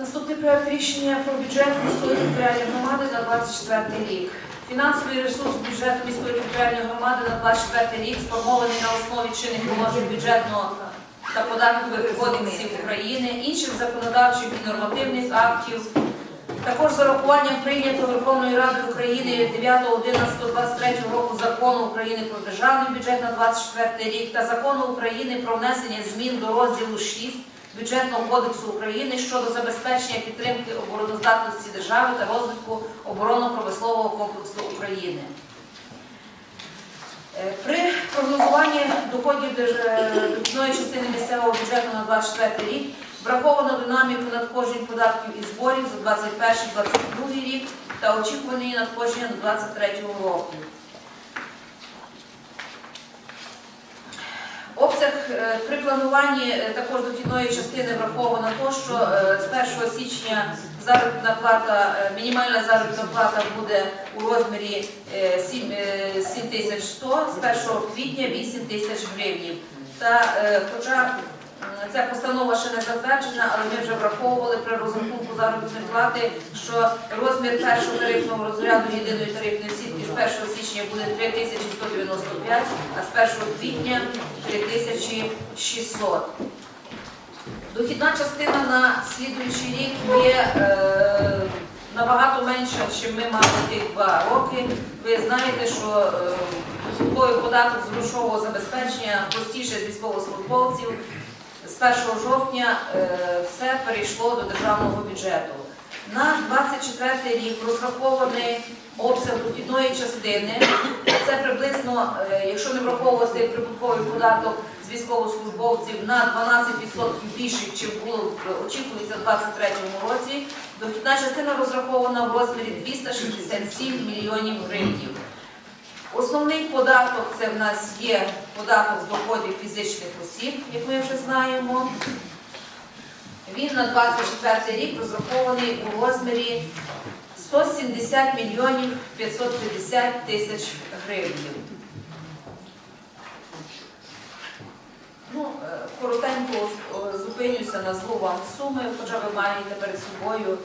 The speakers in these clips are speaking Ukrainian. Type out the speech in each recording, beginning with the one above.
Наступний проект рішення про бюджет міської територіальної громади на 24 рік. Фінансовий ресурс бюджету міської територіальної громади на 24 рік сформований на основі чинних положень бюджетного та податкових кодексів України, інших законодавчих і нормативних актів. Також з урахуванням прийнятого Верховною Радою України 9.11.23 року закону України про державний бюджет на 24 рік та закону України про внесення змін до розділу 6 Бюджетного кодексу України щодо забезпечення підтримки обороноздатності держави та розвитку оборонно-промислового комплексу України. Е, При прогнозуванні доходів дохідної частини місцевого бюджету на 24 рік враховано динаміку надходжень податків і зборів за 21-22 рік та очікувані надходження до 23 року. Обсяг е, при плануванні е, також дохідної частини враховано то, що е, з 1 січня заробітна плата, мінімальна заробітна плата буде у розмірі е, 7 е, 7100, з 1 квітня 8 тисяч гривень. Та хоча ця постанова ще не затверджена, але ми вже враховували при розрахунку заробітної плати, що розмір першого тарифного розряду єдиної тарифної сітки з 1 січня буде 3195, а з 1 квітня 3600. Дохідна частина на слідуючий рік є е, набагато менша, ніж ми мали тих два роки. Ви знаєте, що е, податок з грошового забезпечення простіше з військовослужбовців. З 1 жовтня е, все перейшло до державного бюджету. На 24 рік розрахований обсяг дохідної частини. Це приблизно, е, якщо не враховувати прибутковий податок з військовослужбовців на 12% більше, ніж було очікується в 2023 році. Дохідна частина розрахована в розмірі 267 мільйонів гривень. Основний податок це в нас є податок з доходів фізичних осіб, як ми вже знаємо. Він на 24 рік розрахований у розмірі 170 мільйонів 550 тисяч гривень. Ну, е, коротенько е, зупинюся, назву вам суми, хоча ви маєте перед собою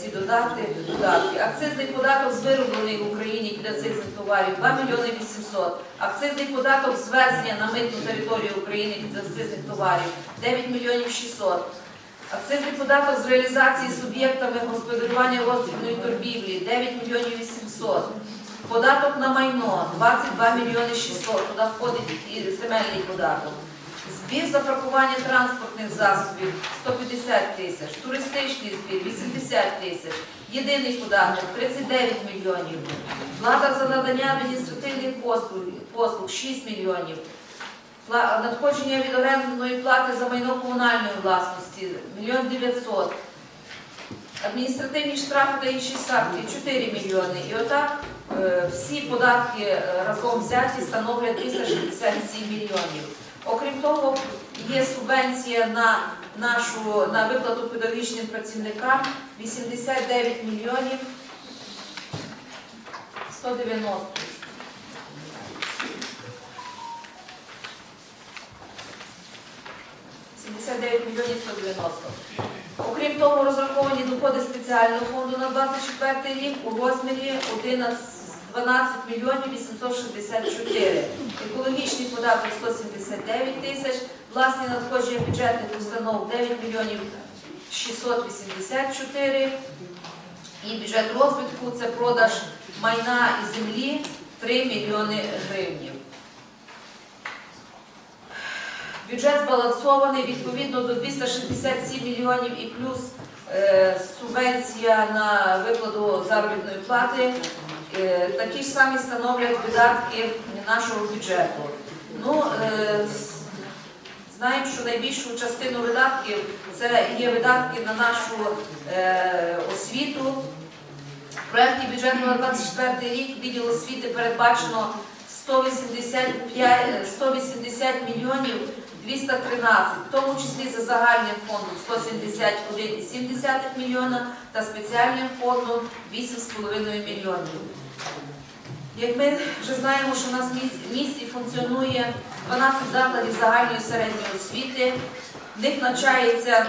ці додатки. додатки. Акцизний податок з вироблений в Україні підакцизних товарів 2 мільйони 800. Акцизний податок з ввезення на митну територію України підакцизних товарів 9 мільйонів 600. Акцизний податок з реалізації суб'єктами господарювання роздрібної торгівлі 9 мільйонів 800. Податок на майно 22 мільйони 600. Туди входить і земельний податок. Збір за паркування транспортних засобів 150 тисяч, туристичний збір 80 тисяч, єдиний податок 39 мільйонів, плата за надання адміністративних послуг, послуг 6 мільйонів, надходження від орендної плати за майно комунальної власності 1 900 адміністративні штрафи та інші санкції 4 мільйони. І отак е, всі податки е, разом взяті становлять 367 мільйонів. Окрім того, є субвенція на нашу на виплату педагогічним працівникам 89 мільйонів 190. – 79 мільйонів 190. Окрім того, розраховані доходи спеціального фонду на 24 рік у розмірі 11 12 мільйонів 864. Екологічний податок 179 тисяч, власні надходження бюджетних установ 9 мільйонів 684. І бюджет розвитку це продаж майна і землі 3 мільйони гривень. Бюджет збалансований відповідно до 267 мільйонів і плюс е, субвенція на виплату заробітної плати. Е, такі ж самі становлять видатки нашого бюджету. Ну, е, знаємо, що найбільшу частину видатків це є видатки на нашу е, освіту. В проєкті бюджету на 24 рік відділ освіти передбачено 185, 180 мільйонів 213, в тому числі за загальним фондом 171,7 мільйона та спеціальним фондом 8,5 мільйонів. Як ми вже знаємо, що у нас в місті функціонує 12 закладів загальної середньої освіти, в них навчається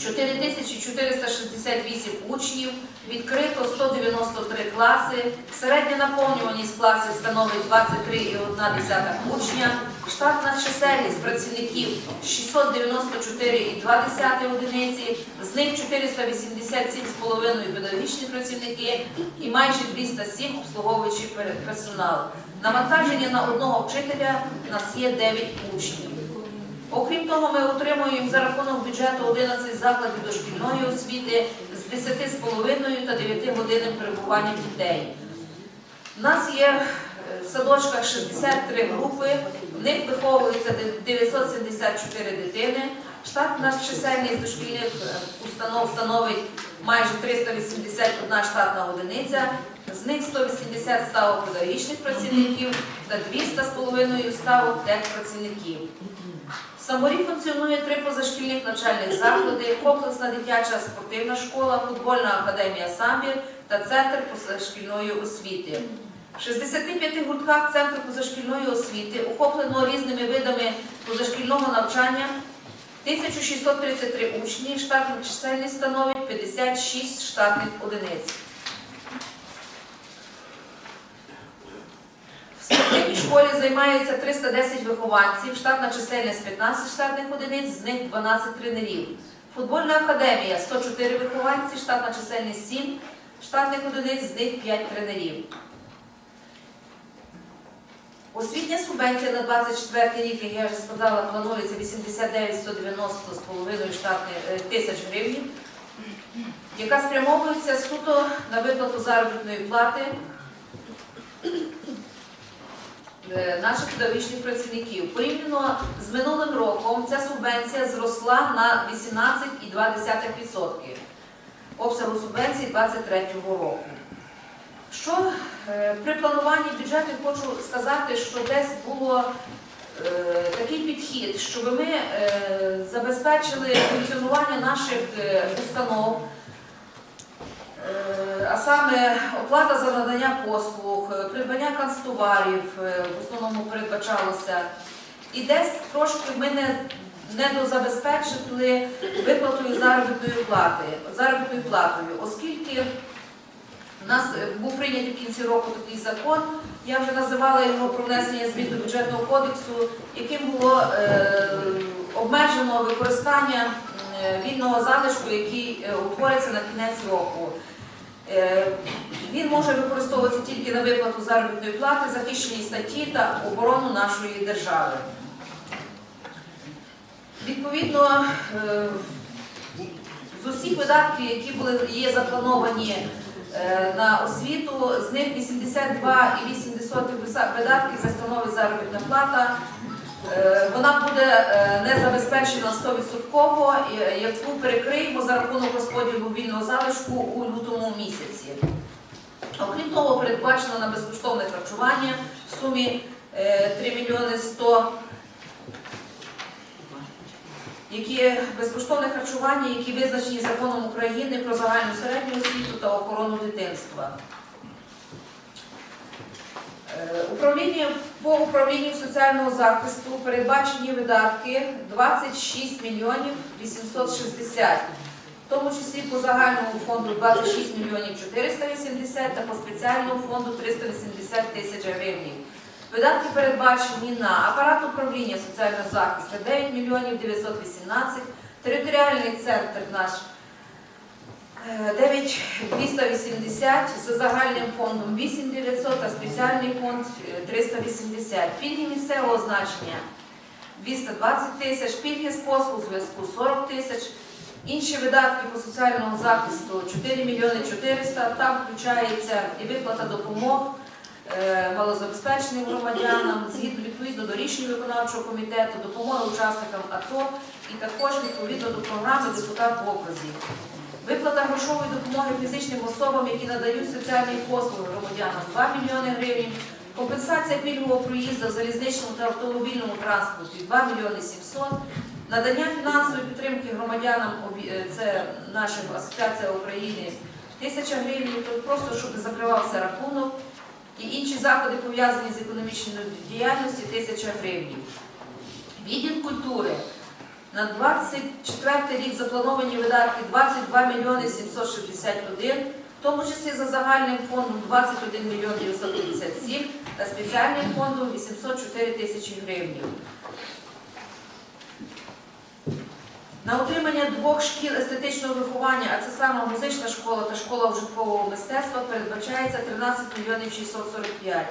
4468 учнів, відкрито 193 класи, середня наповнюваність класів становить 23,1 учня, штатна чисельність працівників 694,2 одиниці, з них 487,5 педагогічні працівники і майже 207 обслуговуючий пер- персонал. Навантаження на одного вчителя у нас є 9 учнів. Окрім того, ми отримуємо за рахунок бюджету 11 закладів дошкільної освіти з 10,5 та 9 годинним перебуванням дітей. У нас є е, в садочках 63 групи, в них виховується 974 дитини. Штатна чисельність дошкільних е, установ становить майже 381 штатна одиниця, з них 180 ставок педагогічних працівників та 200 з половиною ставок техпрацівників. В Саморі функціонує три позашкільних навчальних заклади, комплексна дитяча спортивна школа, футбольна академія «Самбір» та центр позашкільної освіти. В 65 гуртках центру позашкільної освіти охоплено різними видами позашкільного навчання 1633 учні, штатна чисельність становить 56 штатних одиниць. В спортивній школі займається 310 вихованців, штатна чисельність 15 штатних одиниць, з них 12 тренерів. Футбольна академія 104 вихованці, штатна чисельність 7 штатних одиниць, з них 5 тренерів. Освітня субвенція на 24 рік, як я вже сказала, планується 89 190 з половиною е, тисяч гривень, яка спрямовується суто на виплату заробітної плати наших педагогічних працівників. Порівняно з минулим роком ця субвенція зросла на 18,2% обсягу субвенції 2023 року. Що е, при плануванні бюджету хочу сказати, що десь було е, такий підхід, щоб ми е, забезпечили функціонування наших е, установ, Е, а саме оплата за надання послуг, е, придбання канцтоварів е, в основному передбачалося. І десь трошки ми не, не дозабезпечили виплатою заробітної плати, заробітною платою, оскільки у нас е, був прийнятий в кінці року такий закон, я вже називала його про внесення змін до бюджетного кодексу, яким було е, обмежено використання е, вільного залишку, який е, утворюється на кінець року. Е, Він може використовуватися тільки на виплату заробітної плати, захищені статті та оборону нашої держави. Відповідно, е, з усіх видатків, які були є заплановані е, на освіту, з них 82,8% видатків це становить заробітна плата. Е, Вона буде е, не забезпечена 100%, е, яку перекриємо за рахунок розподілу вільного залишку у лютому місяці. Окрім того, передбачено на безкоштовне харчування в сумі е, 3 мільйони 100 які безкоштовне харчування, які визначені законом України про загальну середню освіту та охорону дитинства. Е, Управління по управлінню соціального захисту передбачені видатки 26 мільйонів 860, в тому числі по загальному фонду 26 мільйонів 480 та по спеціальному фонду 380 тисяч гривень. Видатки передбачені на апарат управління соціального захисту 9 мільйонів 918, територіальний центр наш 9280, за загальним фондом 8900, а спеціальний фонд е, 380. Пільги місцевого значення 220 тисяч, пільги з послуг зв'язку 40 тисяч, інші видатки по соціальному захисту 4 мільйони 400, там включається і виплата допомог е, малозабезпеченим громадянам, згідно відповідно до рішень виконавчого комітету, допомога учасникам АТО і також відповідно до програми Депутат в окрузі. Виплата грошової допомоги фізичним особам, які надають соціальні послуги громадянам. 2 мільйони гривень, компенсація пільгового проїзду в залізничному та автомобільному транспорті. 2 мільйони 700, надання фінансової підтримки громадянам, е, це наша асоціація України, тисяча гривень, то просто щоб закривався рахунок, і інші заходи пов'язані з економічною діяльністю. Тисяча гривень. Відділ культури На 24 рік заплановані видатки 22 мільйони 761, в тому числі за загальним фондом 21 мільйон 957 та спеціальним фондом 804 тисячі гривень. На утримання двох шкіл естетичного виховання, а це саме музична школа та школа вжиткового мистецтва, передбачається 13 мільйонів 645.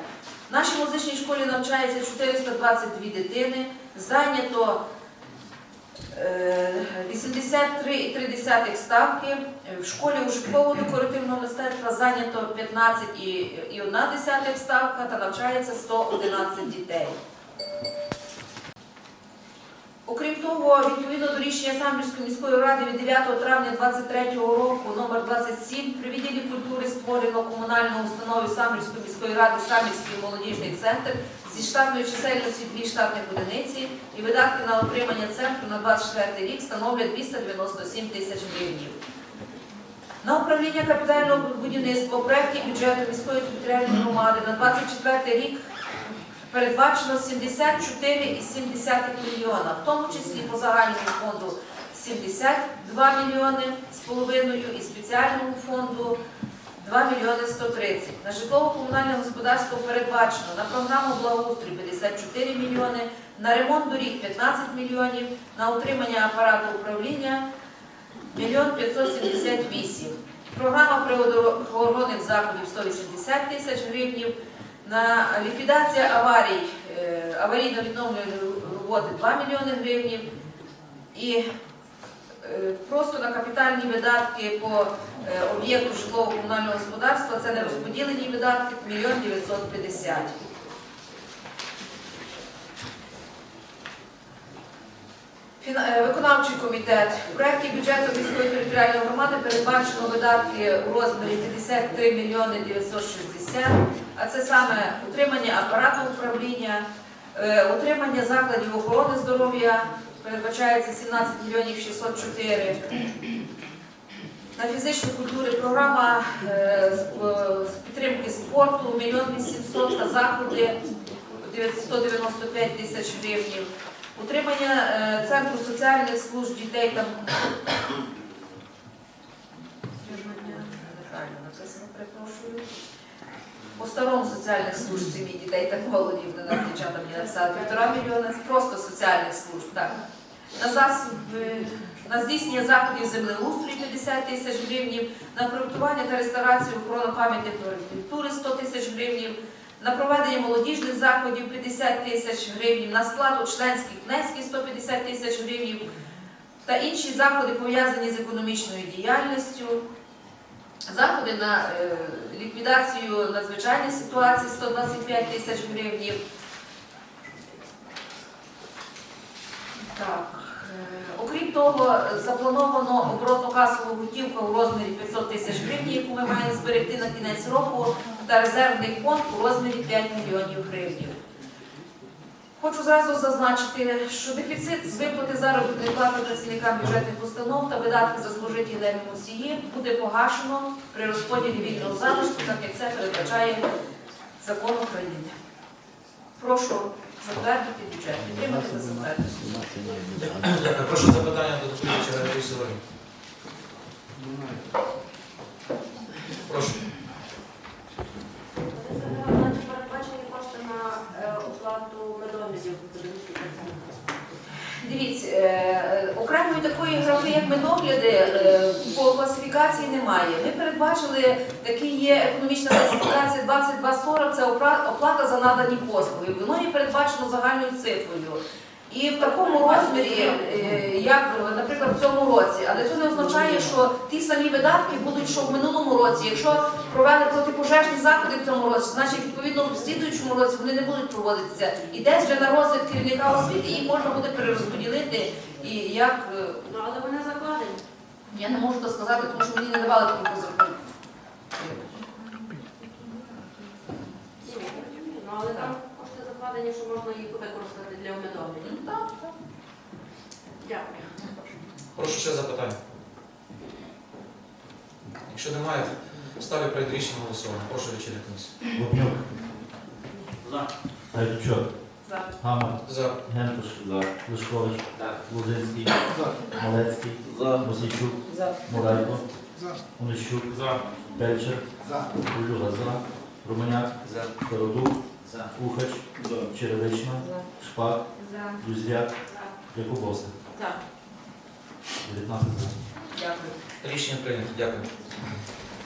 В нашій музичній школі навчається 422 дитини, зайнято 83,3 ставки. В школі ужиткового декоративного мистецтва зайнято 15,1 ставка та навчається 111 дітей. Окрім того, відповідно до рішення Самбірської міської ради від 9 травня 2023 року номер 27 при відділі культури створено комунальну установу Самбірської міської ради Самбірський молодіжний центр зі штатною чисельністю дві штатних одиниці і видатки на отримання центру на 24 рік становлять 297 тисяч гривень. На управління капітального будівництва у проєкті бюджету міської територіальної громади на 24 рік передбачено 74,7 мільйона, в тому числі по загальному фонду 72 мільйони з половиною і спеціальному фонду 2 мільйони 130. На житлово-комунальне господарство передбачено на програму благоустрій 54 мільйони, на ремонт доріг 15 мільйонів, на утримання апарату управління 1 578. Програма природоохоронних заходів 180 тисяч гривень, на ліквідацію аварій, е, аварійно-відновлювальні роботи 2 мільйони гривень і просто на капітальні видатки по е, об'єкту житлово-комунального господарства це не розподілені видатки 1 мільйон 950. Е, Виконавчий комітет. В проєкті бюджету міської територіальної громади передбачено видатки у розмірі 53 мільйони 960, а це саме утримання апарату управління, е, утримання закладів охорони здоров'я, передбачається 17 мільйонів 604. На фізичну культуру програма е, з е, підтримки спорту 1 мільйон 800 та заходи 195 тисяч гривень. Утримання е, Центру соціальних служб дітей та перепрошую. По старому соціальних служб сім'ї дітей та молоді, вони нам дівчата мені написали, півтора мільйона, просто соціальних служб, так. На засоби, на здійснення заходів землеустрою 50 тисяч гривень, на проєктування та реставрацію охорони пам'ятників архітектури 100 тисяч гривень, на проведення молодіжних заходів 50 тисяч гривень, на сплату членських внесків 150 тисяч гривень та інші заходи пов'язані з економічною діяльністю. Заходи на е, ліквідацію надзвичайних ситуацій 125 тисяч гривень. Так. е, Окрім того, заплановано оборотну касову готівку у розмірі 500 тисяч гривень, яку ми маємо зберегти на кінець року, та резервний фонд у розмірі 5 мільйонів гривень. Хочу зразу зазначити, що дефіцит з виплати заробітної плати працівникам бюджетних установ та видатки за служиті носії буде погашено при розподілі вільного залишку, так як це передбачає закон України. Прошу затвердити бюджет. Підтримати та затвердити. Прошу запитання до доповідача Радії Прошу. Значить, передбачені кошти на е, оплату медометрів педагогічних працівників. Дивіться, е, окремої такої графи, як медогляди, е, по класифікації немає. Ми передбачили, такі є економічна класифікація 2240, це оплата за надані послуги. Воно є передбачено загальною цифрою. І в такому розмірі, е, як, наприклад, в цьому році, але це не означає, що ті самі видатки будуть, що в минулому році. Якщо провели протипожежні заходи в цьому році, значить відповідно в слідуючому році вони не будуть проводитися. І десь вже на розгляд керівника освіти їх можна буде перерозподілити. І як е, Ну, але вони закладені. я не можу то сказати, тому що мені не давали таку розрахунку. Ну, але там кошти що можна їх використати для. Ну, так, так. Дякую. Прошу ще запитання. Якщо немає, ставлю перед рішенням голосування. Прошу вечірня комісію. Лупнюк. Гайдучок. За. Гамар, За. Гентуш, Лешкович, Так. Лудинський, Малецький, Мосійчук, За. Мурайко, Онищук, За. Пельчер, Колюга за, Романяк, За. Кародук, За. Кухач, Черевична, Шпак, За. Юзяк, Якубовська. Так. 19 за. Дякую. Рішення прийнято. Дякую.